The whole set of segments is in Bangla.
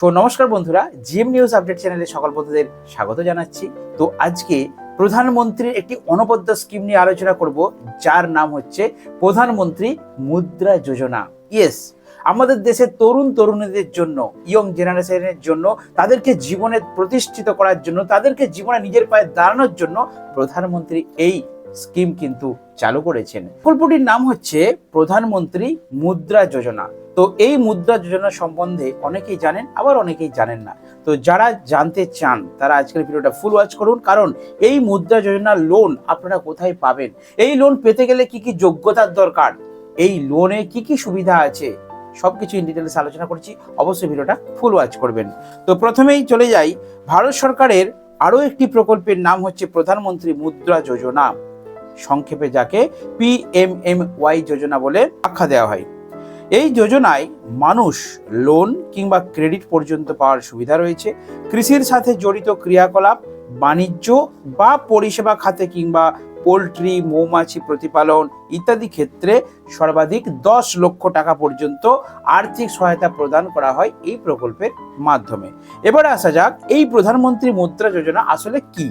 তো নমস্কার বন্ধুরা, জিএম নিউজ আপডেট চ্যানেলে সকল বন্ধুদের স্বাগত জানাচ্ছি। তো আজকে প্রধানমন্ত্রীর একটি অনবদ্য স্কিম নিয়ে আলোচনা করব, যার নাম হচ্ছে প্রধানমন্ত্রী মুদ্রা যোজনা। ইয়েস, আমাদের দেশের তরুণ তরুণীদের জন্য, ইয়ং জেনারেশনের জন্য, তাদেরকে জীবনে প্রতিষ্ঠিত করার জন্য, তাদেরকে জীবনে নিজের পায়ে দাঁড়ানোর জন্য প্রধানমন্ত্রী এই স্কিম কিন্তু চালু করেছেন। প্রকল্পটির নাম হচ্ছে প্রধানমন্ত্রী মুদ্রা যোজনা। তো এই মুদ্রা যোজনা সম্বন্ধে অনেকেই জানেন, আবার অনেকেই জানেন না। তো যারা জানতে চান, তারা আজকের ভিডিওটা ফুল ওয়াচ করুন, কারণ এই মুদ্রা যোজনার লোন আপনারা কোথায় পাবেন? এই লোন পেতে গেলে কি কি যোগ্যতার দরকার? এই লোনে কি কি সুবিধা আছে? সবকিছু ইন ডিটেলস আলোচনা করছি, অবশ্যই ভিডিওটা ফুল ওয়াচ করবেন। তো প্রথমেই চলে যাই, ভারত সরকারের আরও একটি প্রকল্পের নাম হচ্ছে প্রধানমন্ত্রী মুদ্রা যোজনা। সংক্ষেপে যাকে পিএমএমওয়াই যোজনা বলে আখ্যা দেওয়া হয়। এই যোজনায় মানুষ লোন কিংবা ক্রেডিট পর্যন্ত পাওয়ার সুবিধা রয়েছে। কৃষির সাথে জড়িত ক্রিয়াকলাপ, বাণিজ্য বা পরিষেবা খাতে কিংবা পোলট্রি, মৌমাছি প্রতিপালন ইত্যাদি ক্ষেত্রে সর্বাধিক দশ লক্ষ টাকা পর্যন্ত আর্থিক সহায়তা প্রদান করা হয় এই প্রকল্পের মাধ্যমে। এবারে আসা যাক এই প্রধানমন্ত্রী মুদ্রা যোজনা আসলে কি?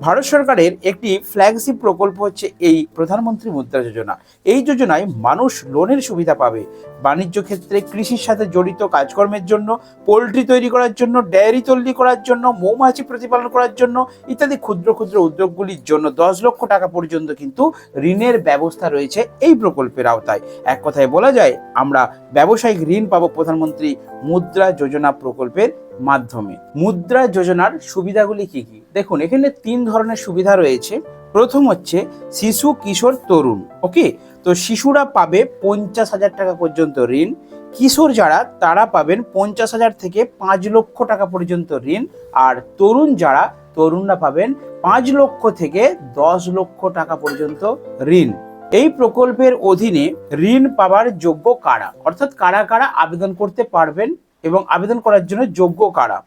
ভারত সরকারের একটি ফ্ল্যাগশিপ প্রকল্প হচ্ছে এই প্রধানমন্ত্রী মুদ্রা যোজনা। এই যোজনায় মানুষ লোনের সুবিধা পাবে। বাণিজ্য ক্ষেত্রে কৃষির সাথে জড়িত কাজকর্মের জন্য, পোলট্রি তৈরি করার জন্য, ডেয়ারি তৈরি করার জন্য, মৌমাছি প্রতিপালন করার জন্য ইত্যাদি ক্ষুদ্র ক্ষুদ্র উদ্যোগগুলির জন্য দশ লক্ষ টাকা পর্যন্ত কিন্তু ঋণের ব্যবস্থা রয়েছে এই প্রকল্পের আওতায়। এক কথায় বলা যায়, আমরা ব্যবসায়িক ঋণ পাবো প্রধানমন্ত্রী মুদ্রা যোজনা প্রকল্পের মাধ্যমে। মুদ্রা যোজনার সুবিধাগুলি কি কি? দেখুন, এখানে তিন ধরনের সুবিধা রয়েছে। প্রথম হচ্ছে শিশু কিশোর তরুণ ওকে তো শিশুরা পাবে পঞ্চাশ হাজার টাকা পর্যন্ত ঋণ। কিশোর যারা, তারা পাবেন পঞ্চাশ হাজার থেকে পাঁচ লক্ষ টাকা পর্যন্ত ঋণ। আর তরুণ যারা, তরুণরা পাবেন পাঁচ লক্ষ থেকে দশ লক্ষ টাকা পর্যন্ত ঋণ। এই প্রকল্পের অধীনে ঋণ পাওয়ার যোগ্য কারা? অর্থাৎ কারা কারা আবেদন করতে পারবেন এবং আবেদন করার জন্য যোগ্য কারা?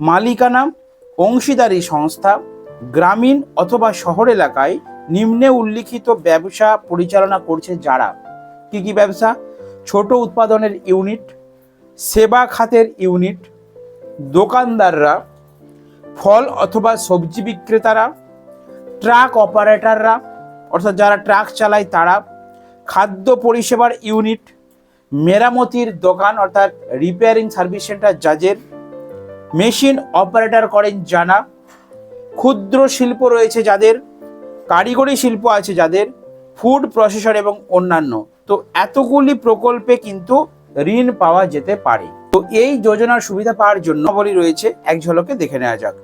মালিকানা, অংশীদারি সংস্থা গ্রামীণ অথবা শহর এলাকায় নিম্নে উল্লিখিত ব্যবসা পরিচালনা করছে যারা। কি কি ব্যবসা? ছোট উৎপাদনের ইউনিট, সেবা খাতের ইউনিট, দোকানদাররা, ফল অথবা সবজি বিক্রেতারা, ট্রাক অপারেটররা, অর্থাৎ যারা ট্রাক চালায় তারা, খাদ্য পরিষেবার ইউনিট, মেরামতির দোকান অর্থাৎ রিপেয়ারিং সার্ভিস সেন্টার যাদের মেশিন অপারেটর করেন জানা ক্ষুদ্র শিল্প রয়েছে যাদের, কারিগরি শিল্প আছে যাদের ফুড প্রসেসর এবং অন্যান্য। তো এতগুলি প্রকল্পে কিন্তু ঋণ পাওয়া যেতে পারে। তো এই যোজনার সুবিধা পাওয়ার জন্য বলি রয়েছে, এক ঝলকে দেখে নেওয়া যাক।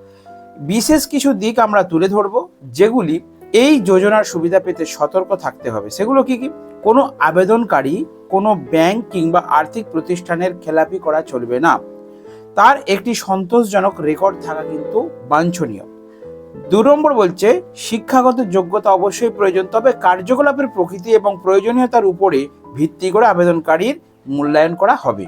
বিশেষ কিছু দিক আমরা তুলে ধরব, যেগুলি এই যোজনার সুবিধা পেতে সতর্ক থাকতে হবে। সেগুলো কি কি? কোনো আবেদনকারী, কোনো ব্যাংক কিংবা আর্থিক প্রতিষ্ঠানের খেলাপি করা চলবে না। তার একটি সন্তোষজনক রেকর্ড থাকা কিন্তু বাঞ্ছনীয়। দু নম্বর বলছে, শিক্ষাগত যোগ্যতা অবশ্যই প্রয়োজন, তবে কার্যকলাপের প্রকৃতি এবং প্রয়োজনীয়তার উপরে ভিত্তি করে আবেদনকারীর মূল্যায়ন করা হবে।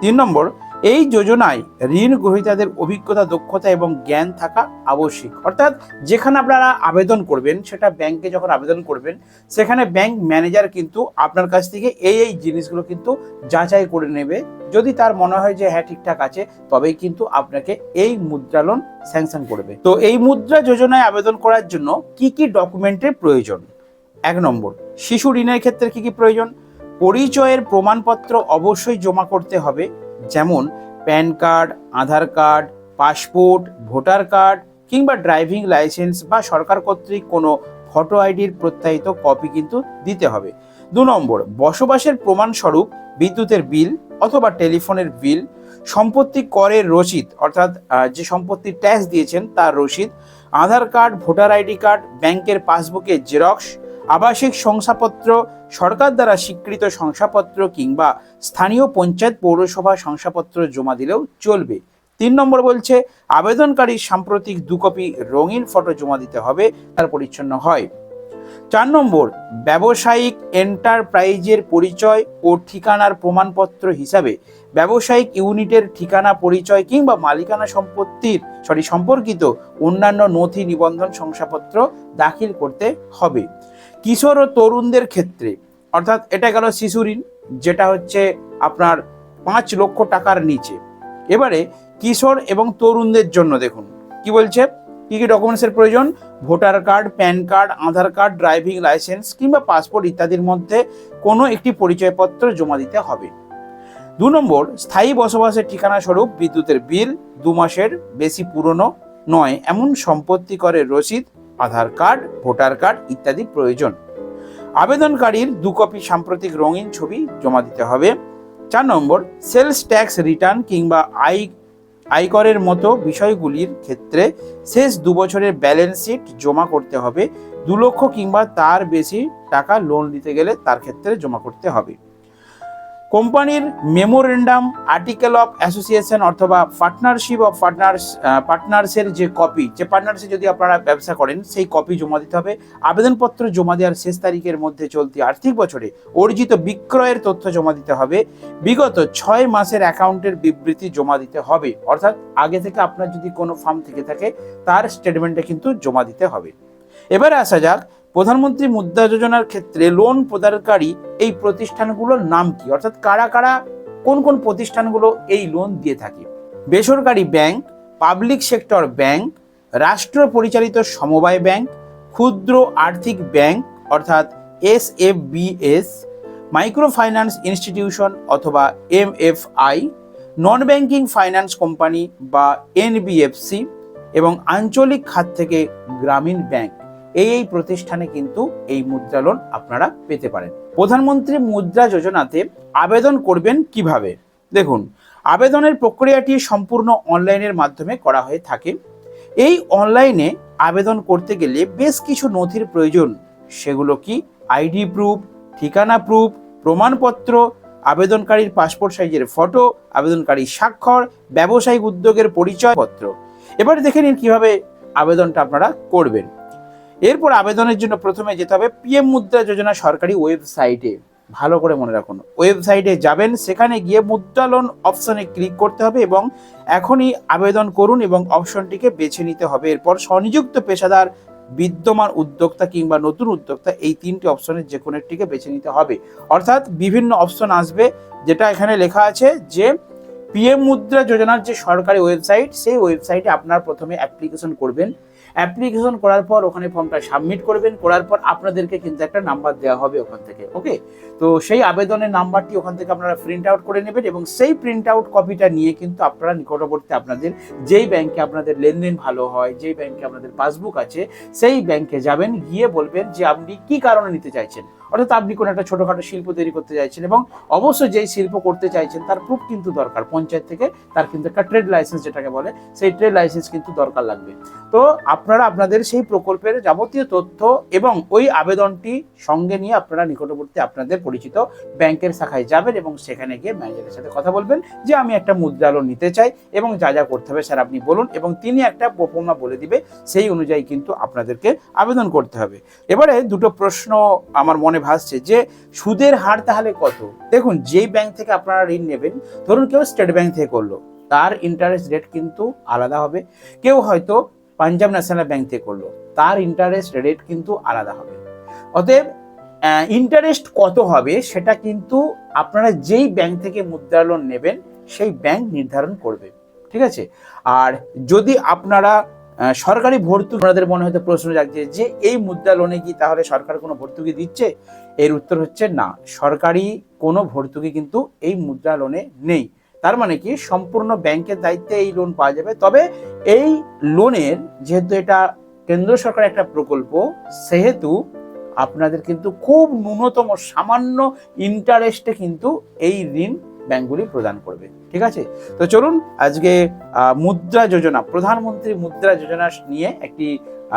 তিন নম্বর এই যোজনায় ঋণ গ্রহীতাদের অভিজ্ঞতা, দক্ষতা এবং জ্ঞান থাকা আবশ্যিক। অর্থাৎ যেখানে আপনারা আবেদন করবেন, সেটা ব্যাংকে যখন আবেদন করবেন, সেখানে ব্যাংক ম্যানেজার কিন্তু আপনার কাছ থেকে এই এই জিনিসগুলো কিন্তু যাচাই করে নেবে। যদি তার মনে হয় যে হ্যাঁ ঠিকঠাক আছে, তবেই কিন্তু আপনাকে এই মুদ্রা লোন স্যাংশন করবে। তো এই মুদ্রা যোজনায় আবেদন করার জন্য কি কি ডকুমেন্টের প্রয়োজন? এক নম্বর, শিশু ঋণের ক্ষেত্রে কি কি প্রয়োজন? পরিচয়ের প্রমাণপত্র অবশ্যই জমা করতে হবে। যেমন PAN card, Aadhaar card, passport, voter card কিংবা ড্রাইভিং লাইসেন্স বা সরকার কর্তৃক কোনো ফটো আইডির প্রত্যায়িত কপি কিন্তু দিতে হবে। দু নম্বর, বসবাসের প্রমাণস্বরূপ বিদ্যুতের বিল অথবা টেলিফোনের বিল, সম্পত্তি করের রসিদ অর্থাৎ যে সম্পত্তি ট্যাক্স দিয়েছেন তার রসিদ, Aadhaar card, voter ID card, ব্যাংকের পাসবুকের জেরক্স, আবাসিক শংসাপত্র সরকার দ্বারা স্বীকৃত শংসাপত্র কিংবা স্থানীয় পঞ্চায়েত পৌরসভা শংসাপত্র জমা দিলেও চলবে। তিন নম্বর বলছে আবেদনকারী সাম্প্রতিক দু কপি রঙিন ফটো জমা দিতে হবে, তার পরিচ্ছন্ন হয়। চার নম্বর, ব্যবসায়িক এন্টারপ্রাইজের পরিচয় ও ঠিকানার প্রমাণপত্র হিসাবে ব্যবসায়িক ইউনিটের ঠিকানা পরিচয় কিংবা মালিকানা সম্পত্তির, সরি, সম্পর্কিত অন্যান্য নথি নিবন্ধন শংসাপত্র দাখিল করতে হবে। কিশোর ও তরুণদের ক্ষেত্রে, অর্থাৎ এটা গেল শিশু ঋণ, যেটা হচ্ছে আপনার পাঁচ লক্ষ টাকার নিচে। এবারে কিশোর এবং তরুণদের জন্য দেখুন, কি বলছে? কি কি ডকুমেন্টসের প্রয়োজন? Voter card, PAN card, Aadhaar card, driving licence কিংবা পাসপোর্ট ইত্যাদির মধ্যে কোনো একটি পরিচয়পত্র জমা দিতে হবে। দু নম্বর, স্থায়ী বসবাসের ঠিকানা স্বরূপ বিদ্যুতের বিল, দু মাসের বেশি পুরনো নয়, এমন সম্পত্তি করে রসিদ আধার কার্ড, ভোটার কার্ড ইত্যাদি প্রয়োজন। আবেদনকারীর দু কপি সাম্প্রতিক রঙিন ছবি জমা দিতে হবে। চার নম্বর, সেলস ট্যাক্স রিটার্ন কিংবা আই, আয়করের মতো বিষয়গুলির ক্ষেত্রে শেষ দু বছরের ব্যালেন্স শিট জমা করতে হবে। দু লক্ষ কিংবা তার বেশি টাকা লোন নিতে গেলে তার ক্ষেত্রে জমা করতে হবে। কোম্পানির মেমোরেন্ডাম আর্টিকেল অফ অ্যাসোসিয়েশন অথবা পার্টনারশিপ অফ পার্টনার্স পার্টনার্সের যে কপি, যে পার্টনারশিপ যদি আপনারা ব্যবসা করেন, সেই কপি জমা দিতে হবে। আবেদনপত্র জমা দেওয়ার শেষ তারিখের মধ্যে চলতি আর্থিক বছরে অর্জিত বিক্রয়ের তথ্য জমা দিতে হবে। বিগত ছয় মাসের অ্যাকাউন্টের বিবৃতি জমা দিতে হবে। অর্থাৎ আগে থেকে আপনার যদি কোনো ফার্ম থেকে থাকে, তার স্টেটমেন্টে কিন্তু জমা দিতে হবে। এবারে আসা যাক প্রধানমন্ত্রী মুদ্রা যোজনার ক্ষেত্রে লোন প্রদানকারী এই প্রতিষ্ঠানগুলোর নাম কি? অর্থাৎ কারা কারা, কোন কোন প্রতিষ্ঠানগুলো এই লোন দিয়ে থাকে? বেসরকারি ব্যাংক পাবলিক সেক্টর ব্যাংক রাষ্ট্র পরিচালিত সমবায় ব্যাংক ক্ষুদ্র আর্থিক ব্যাংক অর্থাৎ S F Bs micro finance institution অথবা M F I non banking finance company বা এনবিএফসি এবং আঞ্চলিক খাত থেকে গ্রামীণ ব্যাংক এই এই প্রতিষ্ঠানে কিন্তু এই মুদ্রা লোন আপনারা পেতে পারেন। প্রধানমন্ত্রী মুদ্রা যোজনাতে আবেদন করবেন কীভাবে? দেখুন, আবেদনের প্রক্রিয়াটি সম্পূর্ণ অনলাইনের মাধ্যমে করা হয়ে থাকে। এই অনলাইনে আবেদন করতে গেলে বেশ কিছু নথির প্রয়োজন। সেগুলো কি? আইডি প্রুফ ঠিকানা প্রুফ প্রমাণপত্র, আবেদনকারীর পাসপোর্ট সাইজের ফটো আবেদনকারীর স্বাক্ষর, ব্যবসায়িক উদ্যোগের পরিচয়পত্র। এবার দেখে নিন কীভাবে আবেদনটা আপনারা করবেন। এরপর আবেদনের জন্য প্রথমে যেতে হবে পিএম মুদ্রা যোজনা সরকারি ওয়েবসাইটে। ভালো করে মনে রাখুন, ওয়েবসাইটে যাবেন, সেখানে গিয়ে মুদ্রা লোন অপশনে ক্লিক করতে হবে এবং এখনই আবেদন করুন এবং অপশনটিকে বেছে নিতে হবে। এরপর স্বনিযুক্ত পেশাদার, বিদ্যমান উদ্যোক্তা কিংবা নতুন উদ্যোক্তা এই তিনটি অপশনের যে কোনো একটিকে বেছে নিতে হবে। অর্থাৎ বিভিন্ন অপশন আসবে, যেটা এখানে লেখা আছে যে পিএম মুদ্রা যোজনার যে সরকারি ওয়েবসাইট, সেই ওয়েবসাইটে আপনার প্রথমে অ্যাপ্লিকেশন করবেন। অ্যাপ্লিকেশন করার পর ওখানে ফর্মটা সাবমিট করবেন, করার পর আপনাদেরকে কিন্তু একটা নাম্বার দেওয়া হবে ওখান থেকে ওকে তো সেই আবেদনের নাম্বারটি ওখান থেকে আপনারা প্রিন্ট আউট করে নেবেন এবং সেই প্রিন্ট আউট কপিটা নিয়ে কিন্তু আপনারা নিকটবর্তী আপনাদের যেই ব্যাংকে আপনাদের লেনদেন ভালো হয়, যেই ব্যাংকে আপনাদের পাসবুক আছে, সেই ব্যাংকে যাবেন, গিয়ে বলবেন যে আপনি কি কারণে নিতে চাইছেন। অর্থাৎ আপনি কোনো একটা ছোটোখাটো শিল্প তৈরি করতে চাইছেন এবং অবশ্যই যেই শিল্প করতে চাইছেন, তার প্রুফ কিন্তু দরকার। পঞ্চায়েত থেকে তার কিন্তু একটা ট্রেড লাইসেন্স যেটাকে বলে, সেই ট্রেড লাইসেন্স কিন্তু দরকার লাগবে। তো আপনারা আপনাদের সেই প্রকল্পের যাবতীয় তথ্য এবং ওই আবেদনটি সঙ্গে নিয়ে আপনারা নিকটবর্তী আপনাদের পরিচিত ব্যাংকের শাখায় যাবেন এবং সেখানে গিয়ে ম্যানেজারের সাথে কথা বলবেন যে, আমি একটা মুদ্রা লোন নিতে চাই এবং যা যা করতে হবে স্যার আপনি বলুন। এবং তিনি একটা প্রপমা বলে দিবে, সেই অনুযায়ী কিন্তু আপনাদেরকে আবেদন করতে হবে। এবারে দুটো প্রশ্ন আমার মনে ভাসছে যে সুদের হার তাহলে কত? দেখুন, যেই ব্যাংক থেকে আপনারা ঋণ নেবেন, ধরুন কেউ স্টেট ব্যাংক থেকে করল, তার ইন্টারেস্ট রেট কিন্তু আলাদা হবে। কেউ হয়তো পাঞ্জাব ন্যাশনাল ব্যাংক থেকে করল, তার ইন্টারেস্ট রেট কিন্তু আলাদা হবে। অতএব ইন্টারেস্ট কত হবে সেটা কিন্তু আপনারা যেই ব্যাংক থেকে মুদ্রা লোন নেবেন, সেই ব্যাংক নির্ধারণ করবে। ঠিক আছে? আর যদি আপনারা সরকারি ভর্তুকি আপনাদের মনে হয়তো প্রশ্ন জাগছে যে এই মুদ্রা লোনে কি তাহলে সরকার কোনো ভর্তুকি দিচ্ছে? এর উত্তর হচ্ছে না। সরকারি কোনো ভর্তুকি কিন্তু এই মুদ্রা লোনে নেই। তার মানে কি? সম্পূর্ণ ব্যাংকের দায়িত্বে এই লোন পাওয়া যাবে। তবে এই লোনের যেহেতু এটা কেন্দ্র সরকারের একটা প্রকল্প, সেহেতু আপনাদের কিন্তু খুব ন্যূনতম সামান্য ইন্টারেস্টে কিন্তু এই ঋণ ব্যাংকগুলি প্রদান করবে, ঠিক আছে? তো চলুন আজকে মুদ্রা যোজনা, প্রধানমন্ত্রী মুদ্রা যোজনা নিয়ে একটি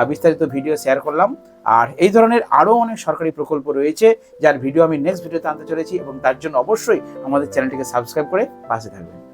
বিস্তারিত ভিডিও শেয়ার করলাম। আর এই ধরনের আরও অনেক সরকারি প্রকল্প রয়েছে, যার ভিডিও আমি নেক্সট ভিডিওতে আনতে চলেছি এবং তার জন্য অবশ্যই আমাদের চ্যানেলটিকে সাবস্ক্রাইব করে পাশে থাকবেন।